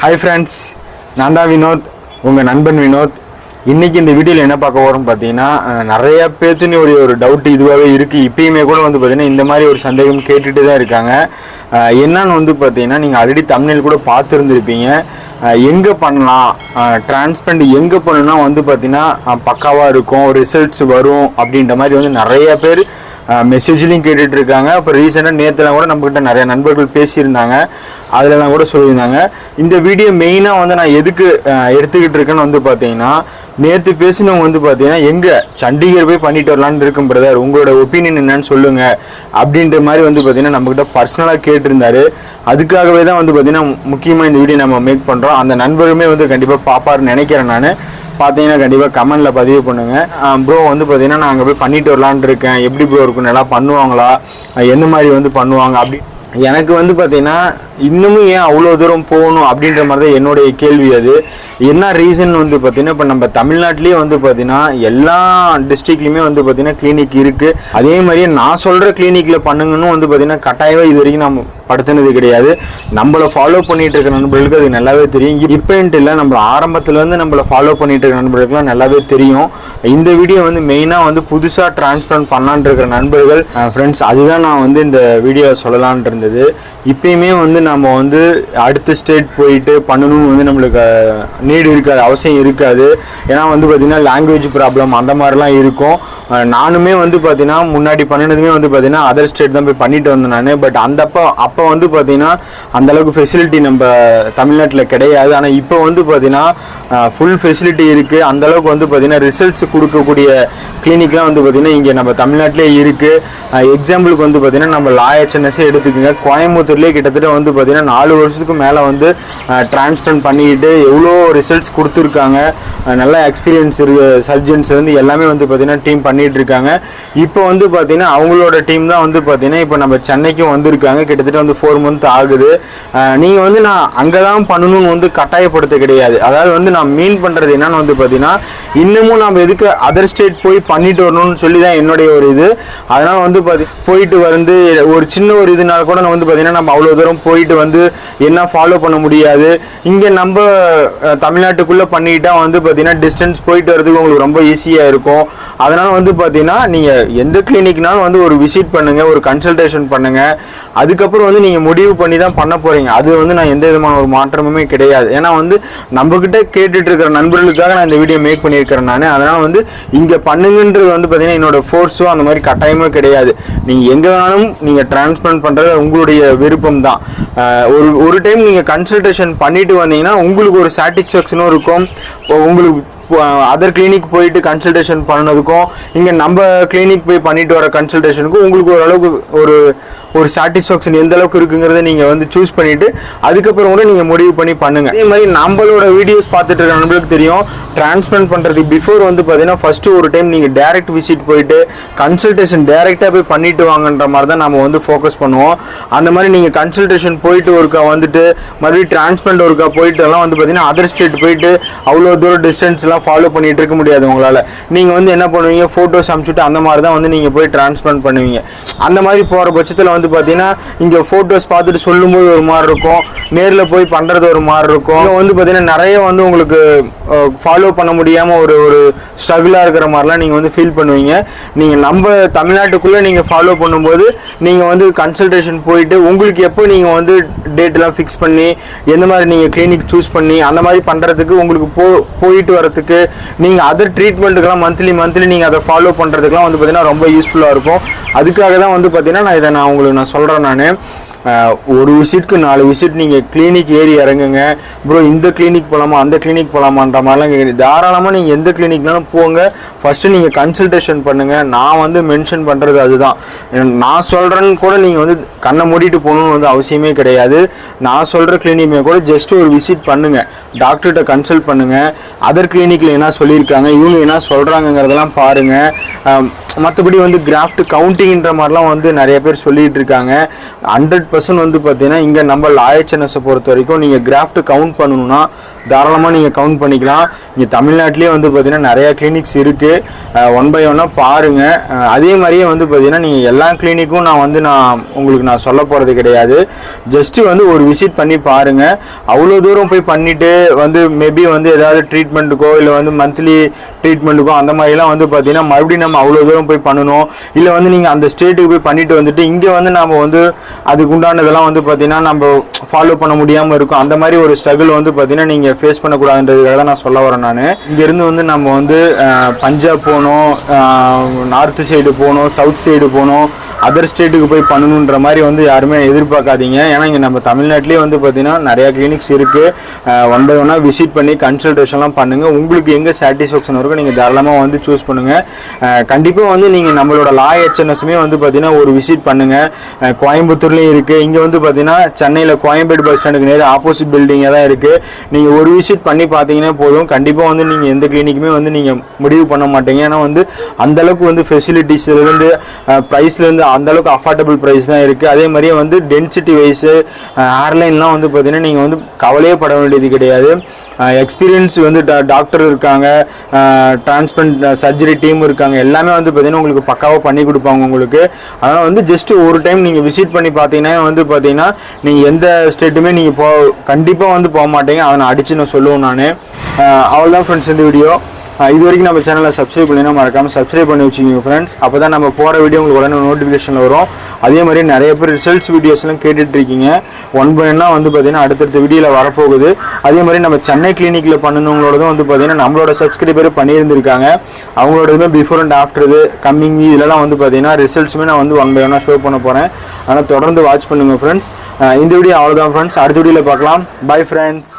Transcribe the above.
Hi friends நான் வினோத் உங்கள் நண்பன் வினோத். இன்றைக்கி இந்த வீடியோவில் என்ன பார்க்க போகிறோம் பார்த்தீங்கன்னா நிறைய பேர்த்துன்னு ஒரு ஒரு டவுட் இதுவாகவே இருக்குது இப்பயுமே கூட வந்து பார்த்தீங்கன்னா இந்த மாதிரி ஒரு சந்தேகம் கேட்டுட்டு தான் இருக்காங்க. என்னன்னு வந்து பார்த்தீங்கன்னா நீங்கள் ஆல்ரெடி தமிழில் கூட பார்த்துருந்துருப்பீங்க. எங்கே பண்ணலாம்? டிரான்ஸ்பெண்ட் எங்கே பண்ணணும்னா வந்து பார்த்தீங்கன்னா பக்காவாக இருக்கும் ரிசல்ட்ஸ் வரும் அப்படின்ற மாதிரி வந்து நிறைய பேர் மெசேஜ்லையும் கேட்டுட்ருக்காங்க. அப்போ ரீசெண்டாக நேற்றுலாம் கூட நம்மக்கிட்ட நிறைய நண்பர்கள் பேசியிருந்தாங்க. அதிலலாம் கூட சொல்லியிருந்தாங்க. இந்த வீடியோ மெயினாக வந்து நான் எதுக்கு எடுத்துக்கிட்டு இருக்கேன்னு வந்து பார்த்தீங்கன்னா நேற்று பேசினவங்க வந்து பார்த்தீங்கன்னா எங்கே சண்டிகர் போய் பண்ணிட்டு வரலான்னு இருக்கும் பிரதர் உங்களோட ஒப்பீனியன் என்னன்னு சொல்லுங்கள் அப்படின்ற மாதிரி வந்து பார்த்தீங்கன்னா நம்மக்கிட்ட பர்சனலாக கேட்டிருந்தாரு. அதுக்காகவே தான் வந்து பார்த்தீங்கன்னா முக்கியமாக இந்த வீடியோ நம்ம மேக் பண்ணுறோம் அந்த நண்பருமே வந்து கண்டிப்பாக பார்ப்பாருன்னு நினைக்கிறேன் நான். பார்த்தீங்கன்னா கண்டிப்பாக கமெண்ட்டில் பதிவு பண்ணுங்கள் ப்ரோ வந்து பார்த்தீங்கன்னா நான் அங்கே போய் பண்ணிட்டு வரலான்ட்டு இருக்கேன். எப்படி ப்ரோ இருக்கும் நல்லா பண்ணுவாங்களா? என்ன மாதிரி வந்து பண்ணுவாங்க? அப்படி எனக்கு வந்து பார்த்தீங்கன்னா இன்னமும் ஏன் அவ்வளோ தூரம் போகணும் அப்படின்ற மாதிரி தான் என்னுடைய கேள்வி அது. என்ன ரீசன் வந்து பார்த்தீங்கன்னா இப்போ நம்ம தமிழ்நாட்டிலேயே வந்து பார்த்தீங்கன்னா எல்லா டிஸ்ட்ரிக்ட்லையுமே வந்து பார்த்தீங்கன்னா கிளினிக் இருக்குது அதே மாதிரியே நான் சொல்கிற கிளினிக்கில் பண்ணுங்கன்னு வந்து பார்த்தீங்கன்னா கட்டாயமாக இது வரைக்கும் நம்ம படுத்தினது கிடையாது. நம்மளை ஃபாலோ பண்ணிட்டு இருக்க நண்பர்களுக்கு அது நல்லாவே தெரியும். இப்போன்ட்டு இல்லை நம்ம ஆரம்பத்துலேருந்து நம்மளை ஃபாலோ பண்ணிட்டு இருக்க நண்பர்களுக்குலாம் நல்லாவே தெரியும். இந்த வீடியோ வந்து மெயினாக வந்து புதுசாக டிரான்ஸ்பிளான் பண்ணலான்னு இருக்கிற நண்பர்கள் ஃப்ரெண்ட்ஸ் அதுதான் நான் வந்து இந்த வீடியோ சொல்லலான்ட்டு இருந்தது. இப்பயுமே வந்து நம்ம வந்து அடுத்த ஸ்டேட் போயிட்டு பண்ணணும்னு வந்து நம்மளுக்கு நீடு இருக்காது அவசியம் இருக்காது. ஏன்னா வந்து பார்த்திங்கன்னா லாங்குவேஜ் ப்ராப்ளம் அந்த மாதிரிலாம் இருக்கும். நானுமே வந்து பார்த்தீங்கன்னா முன்னாடி பண்ணினதுமே வந்து பார்த்தீங்கன்னா அதர் ஸ்டேட் தான் போய் பண்ணிட்டு வந்தேன் நான். பட் அந்த அப்போ அப்போ வந்து பார்த்தீங்கன்னா அந்தளவுக்கு ஃபெசிலிட்டி நம்ம தமிழ்நாட்டில் கிடையாது. ஆனால் இப்போ வந்து பார்த்தீங்கன்னா ஃபுல் ஃபெசிலிட்டி இருக்குது அந்த அளவுக்கு வந்து பார்த்தீங்கன்னா ரிசல்ட்ஸ் கொடுக்கக்கூடிய கிளினிக்லாம் வந்து பார்த்தீங்கன்னா இங்கே நம்ம தமிழ்நாட்டிலே இருக்குது எக்ஸாம்பிளுக்கு வந்து பார்த்தீங்கன்னா நம்ம லாயச்சனஸே எடுத்துக்கோங்க. கோயம்புத்தூர்லேயே கிட்டத்தட்ட வந்து பார்த்தீங்கன்னா நாலு வருஷத்துக்கு மேலே வந்து டிரான்ஸ்பிளண்ட் பண்ணிக்கிட்டு எவ்வளோ ரிசல்ட்ஸ் கொடுத்துருக்காங்க. நல்ல எக்ஸ்பீரியன்ஸ் இருக்கு. சர்ஜன்ஸ் வந்து எல்லாமே வந்து பார்த்திங்கன்னா டீம் பண்ணிகிட்டு இருக்காங்க இப்போ வந்து பார்த்திங்கன்னா அவங்களோட டீம் தான் வந்து பார்த்தீங்கன்னா இப்போ நம்ம சென்னைக்கும் வந்திருக்காங்க. கிட்டத்தட்ட வந்து ஃபோர் மந்த் ஆகுது. நீங்கள் வந்து நான் அங்கே தான் பண்ணணும்னு வந்து கட்டாயப்படுத்த கிடையாது. அதாவது வந்து நான் மீன் பண்ணுறது என்னன்னு வந்து பார்த்தீங்கன்னா இன்னமும் நம்ம எதுக்கு அதர் ஸ்டேட் போய் பண்ணிட்டு வரணும்னு சொல்லி தான் என்னுடைய ஒரு இது. அதனால் வந்து பாதி போயிட்டு வந்து ஒரு சின்ன ஒரு இதுனால கூட நான் வந்து பார்த்தீங்கன்னா நம்ம அவ்வளோ தூரம் போயிட்டு வந்து என்ன ஃபாலோ பண்ண முடியாது. இங்கே நம்ம தமிழ்நாட்டுக்குள்ளே பண்ணிட்டா வந்து பார்த்தீங்கன்னா டிஸ்டன்ஸ் போயிட்டு வரதுக்கு உங்களுக்கு ரொம்ப ஈஸியாக இருக்கும். அதனால் வந்து பார்த்தீங்கன்னா நீங்கள் எந்த கிளினிக்னாலும் வந்து ஒரு விசிட் பண்ணுங்கள் ஒரு கன்சல்டேஷன் பண்ணுங்கள் அதுக்கப்புறம் வந்து நீங்கள் முடிவு பண்ணி தான் பண்ண போகிறீங்க அது வந்து நான் எந்த விதமான ஒரு மாற்றமுமே கிடையாது. ஏன்னா வந்து நம்மக்கிட்ட கிட்ட கேட்டுட்டு இருக்கிற நண்பர்களுக்காக நான் இந்த வீடியோ மேக் பண்ணியிருக்கிறேன் நான். அதனால் வந்து இங்கே பண்ணுங்கன்னு பண்ணுங்கன்றது வந்து பார்த்தீங்கன்னா என்னோட ஃபோர்ஸோ அந்த மாதிரி கட்டாயமே கிடையாது. நீங்கள் எங்கே வேணாலும் நீங்கள் டிரான்ஸ்பிளான்ட் பண்ணுறது உங்களுடைய விருப்பம் தான் ஒரு ஒரு டைம் நீங்கள் கன்சல்டேஷன் பண்ணிட்டு வந்தீங்கன்னா உங்களுக்கு ஒரு சாட்டிஸ்ஃபேக்ஷனும் இருக்கும். உங்களுக்கு அதர் கிளினிக் போயிட்டு கன்சல்டேஷன் பண்ணதுக்கும் இங்கே நம்ம கிளினிக் போய் பண்ணிட்டு வர கன்சல்டேஷனுக்கும் உங்களுக்கு ஓரளவுக்கு ஒரு ஒரு சாட்டிஸ்ஃபேக்ஷன் எந்த அளவுக்கு இருக்குங்கிறத நீங்கள் வந்து சூஸ் பண்ணிட்டு அதுக்கப்புறம் கூட நீங்கள் முடிவு பண்ணி பண்ணுங்க. அதே மாதிரி நம்மளோட வீடியோஸ் பார்த்துட்டு இருக்க நண்பர்களுக்கு தெரியும் டிரான்ஸ்பிளான்ட் பண்ணுறது பிஃபோர் வந்து பார்த்தீங்கன்னா ஃபர்ஸ்ட் ஒரு டைம் நீங்கள் டேரக்ட் விசிட் போயிட்டு கன்சல்டேஷன் டேரெக்டாக போய் பண்ணிட்டு வாங்கன்ற மாதிரி தான் நம்ம வந்து ஃபோக்கஸ் பண்ணுவோம். அந்த மாதிரி நீங்கள் கன்சல்டேஷன் போயிட்டு ஒருக்கா வந்துட்டு மறுபடியும் டிரான்ஸ்பிளான்ட் ஒருக்கா போயிட்டு எல்லாம் வந்து பார்த்தீங்கன்னா அதர் ஸ்டேட் போயிட்டு அவ்வளோ தூரம் டிஸ்டன்ஸ்லாம் ஃபாலோ பண்ணிட்டு இருக்க முடியாது உங்களால். நீங்கள் வந்து என்ன பண்ணுவீங்க ஃபோட்டோஸ் அனுப்பிச்சுட்டு அந்த மாதிரி தான் வந்து நீங்கள் போய் டிரான்ஸ்பிளான்ட் பண்ணுவீங்க. அந்த மாதிரி போகிற பட்சத்தில் வந்து வந்து பார்த்தீங்கன்னா இங்கே ஃபோட்டோஸ் பார்த்துட்டு சொல்லும்போது ஒரு மாதிரி இருக்கும். நேரில் போய் பண்ணுறது ஒரு மாதிரி இருக்கும். இங்கே வந்து பார்த்தீங்கன்னா நிறைய வந்து உங்களுக்கு ஃபாலோ பண்ண முடியாமல் ஒரு ஒரு ஸ்ட்ரகிளாக இருக்கிற மாதிரிலாம் நீங்கள் வந்து ஃபீல் பண்ணுவீங்க. நீங்கள் நம்ம தமிழ்நாட்டுக்குள்ளே நீங்கள் ஃபாலோ பண்ணும்போது நீங்கள் வந்து கன்சல்டேஷன் போயிட்டு உங்களுக்கு எப்போ நீங்கள் வந்து டேட்லாம் ஃபிக்ஸ் பண்ணி எந்த மாதிரி நீங்கள் கிளினிக் சூஸ் பண்ணி அந்த மாதிரி பண்ணுறதுக்கு உங்களுக்கு போ போயிட்டு வரதுக்கு நீங்கள் அதர் ட்ரீட்மெண்ட்டுக்கெல்லாம் மந்த்லி மந்த்லி நீங்கள் அதை ஃபாலோ பண்ணுறதுக்குலாம் வந்து பார்த்தீங்கன்னா ரொம்ப யூஸ்ஃபுல்லாக இருக்கும். அதுக்காக தான் வந்து பார்த்தீங்கன்னா நான் இதை நான் உங்களுக்கு நான் சொல்கிறேன் நான். ஒரு விசிட்க்கு நாலு விசிட் நீங்கள் கிளினிக் ஏறி இறங்குங்க. ப்ரோ இந்த கிளினிக் போகலாமா அந்த கிளினிக் போகலாமான்ற மாதிரிலாம் கேட்குறீங்க தாராளமாக நீங்கள் எந்த கிளினிக்னாலும் போங்க. ஃபஸ்ட்டு நீங்கள் கன்சல்டேஷன் பண்ணுங்கள் நான் வந்து மென்ஷன் பண்ணுறது அதுதான். நான் சொல்கிறேன்னு கூட நீங்கள் வந்து கண்ணை மூடிட்டு போகணும்னு வந்து அவசியமே கிடையாது. நான் சொல்கிற கிளினிக்குமே கூட ஜஸ்ட் ஒரு விசிட் பண்ணுங்கள் டாக்டர்கிட்ட கன்சல்ட் பண்ணுங்கள் அதர் கிளினிக்கில் என்ன சொல்லியிருக்காங்க இவங்க என்ன சொல்கிறாங்கங்கிறதெல்லாம் பாருங்கள் மற்றபடி வந்து கிராஃப்ட் கவுண்டிங்கிற மாதிரிலாம் வந்து நிறைய பேர் சொல்லிகிட்டு இருக்காங்க. ஹண்ட்ரட் பர்சன்ட் வந்து பார்த்தீங்கன்னா இங்கே நம்ம லாயச்சனஸை பொறுத்த வரைக்கும் நீங்கள் கிராஃப்ட் கவுண்ட் பண்ணணும்னா தாராளமாக நீங்கள் கவுண்ட் பண்ணிக்கலாம். இங்கே தமிழ்நாட்டிலே வந்து பார்த்தீங்கன்னா நிறையா கிளினிக்ஸ் இருக்குது ஒன் பை ஒன்னாக பாருங்கள் அதே மாதிரியே வந்து பார்த்தீங்கன்னா நீங்கள் எல்லா கிளினிக்கும் நான் வந்து நான் உங்களுக்கு நான் சொல்ல போகிறது கிடையாது. ஜஸ்ட்டு வந்து ஒரு விசிட் பண்ணி பாருங்கள் அவ்வளோ தூரம் போய் பண்ணிவிட்டு வந்து மேபி வந்து ஏதாவது ட்ரீட்மெண்ட்டுக்கோ இல்லை வந்து மந்த்லி ட்ரீட்மெண்ட்டுக்கோ அந்த மாதிரிலாம் வந்து பார்த்தீங்கன்னா மறுபடியும் நம்ம அவ்வளோ தூரம் போய் பண்ணணும். இல்லை வந்து நீங்கள் அந்த ஸ்டேட்டுக்கு போய் பண்ணிட்டு வந்துட்டு இங்கே வந்து நம்ம வந்து அதுக்கு உண்டானதெல்லாம் வந்து பார்த்தீங்கன்னா நம்ம ஃபாலோ பண்ண முடியாமல் இருக்கும். அந்த மாதிரி ஒரு ஸ்ட்ரகிள் வந்து பார்த்தீங்கன்னா நீங்கள் ஃபேஸ் பண்ணக்கூடாதுன்றதுக்காக தான் நான் சொல்ல வரேன் நான். இங்கேருந்து வந்து நம்ம வந்து பஞ்சாப் போகணும் நார்த்து சைடு போகணும் சவுத் சைடு போகணும் அதர் ஸ்டேட்டுக்கு போய் பண்ணணுன்ற மாதிரி வந்து யாருமே எதிர்பார்க்காதீங்க. ஏன்னா இங்கே நம்ம தமிழ்நாட்டிலே வந்து பார்த்தீங்கன்னா நிறையா கிளினிக்ஸ் இருக்குது ஒன் பை ஒன்னாக விசிட் பண்ணி கன்சல்டேஷன்லாம் பண்ணுங்கள் உங்களுக்கு எங்கே சாட்டிஸ்ஃபேக்ஷன் இருக்கோ நீங்கள் தாராளமாக வந்து சூஸ் பண்ணுங்கள் கண்டிப்பாக வந்து நீங்கள் நம்மளோட லா ஹெச்என்எஸ்மே வந்து பார்த்திங்கன்னா ஒரு விசிட் பண்ணுங்கள் கோயம்புத்தூர்லேயும் இருக்குது இங்கே வந்து பார்த்திங்கன்னா சென்னையில் கோயம்பேடு பஸ் ஸ்டாண்டுக்கு நேர் ஆப்போசிட் பில்டிங்கே தான் இருக்குது நீங்கள் ஒரு விசிட் பண்ணி பார்த்தீங்கன்னா போதும். கண்டிப்பாக வந்து நீங்கள் எந்த கிளினிக்குமே வந்து நீங்கள் முடிவு பண்ண மாட்டீங்க. ஏன்னா வந்து அந்தளவுக்கு வந்து ஃபெசிலிட்டிஸ்லேருந்து ப்ரைஸ்லேருந்து அந்தளவுக்கு அஃபோர்டபுள் ப்ரைஸ் தான் இருக்குது அதே மாதிரியே வந்து டென்சிட்டி வைஸு ஏர்லைன்லாம் வந்து பார்த்தீங்கன்னா நீங்கள் வந்து கவலையே பட வேண்டியது கிடையாது. எக்ஸ்பீரியன்ஸ் வந்து டாக்டர் இருக்காங்க டிரான்ஸ்பிளண்ட் சர்ஜரி டீம் இருக்காங்க. எல்லாமே வந்து பார்த்தீங்கன்னா உங்களுக்கு பக்காவாக பண்ணி கொடுப்பாங்க உங்களுக்கு. அதனால் வந்து ஜஸ்ட் ஒரு டைம் நீங்கள் விசிட் பண்ணி பார்த்தீங்கன்னா வந்து பார்த்தீங்கன்னா நீங்கள் எந்த ஸ்டேட்டுமே நீங்கள் போ கண்டிப்பாக வந்து போக மாட்டீங்க. அதனை அடிச்சு அடித்து நான் சொல்லுவேன் நான். அவ்வளோதான் ஃப்ரெண்ட்ஸ் இந்த வீடியோ இது வரைக்கும் நம்ம சேனலை சப்ஸ்கிரைப் பண்ணினா மறக்காமல் சப்ஸ்கிரைப் பண்ணி வச்சுக்கோங்க ஃப்ரெண்ட்ஸ் அப்போ தான் நம்ம போகிற வீடியோ உங்களுக்கு உடனே நோட்டிஃபிகேஷனில் வரும். அதே மாதிரி நிறைய பேர் ரிசல்ட்ஸ் வீடியோஸ்லாம் கேட்டுட்ருக்கீங்க ஒன் பை ஒன்னாக வந்து பார்த்தீங்கன்னா அடுத்தடுத்த வீடியோவில் வரப்போகுது. அதே மாதிரி நம்ம சென்னை கிளினிக்கில் பண்ணணுங்களோடதும் வந்து பார்த்தீங்கன்னா நம்மளோட சப்ஸ்கிரைபர் பண்ணியிருந்திருக்காங்க. அவங்களோடதுமே பிஃபோர் அண்ட் ஆஃப்டர் இது கம்மிங் இதெல்லாம் வந்து பார்த்தீங்கன்னா ரிசல்ட்ஸுமே நான் வந்து ஒன் பை ஒன்னாக ஷோ பண்ண போகிறேன் ஆனால் தொடர்ந்து வாட்ச் பண்ணுங்கள் ஃப்ரெண்ட்ஸ் இந்த வீடியோ அவ்வளோதான் ஃப்ரெண்ட்ஸ் அடுத்த வீடியோவில் பார்க்கலாம். Bye friends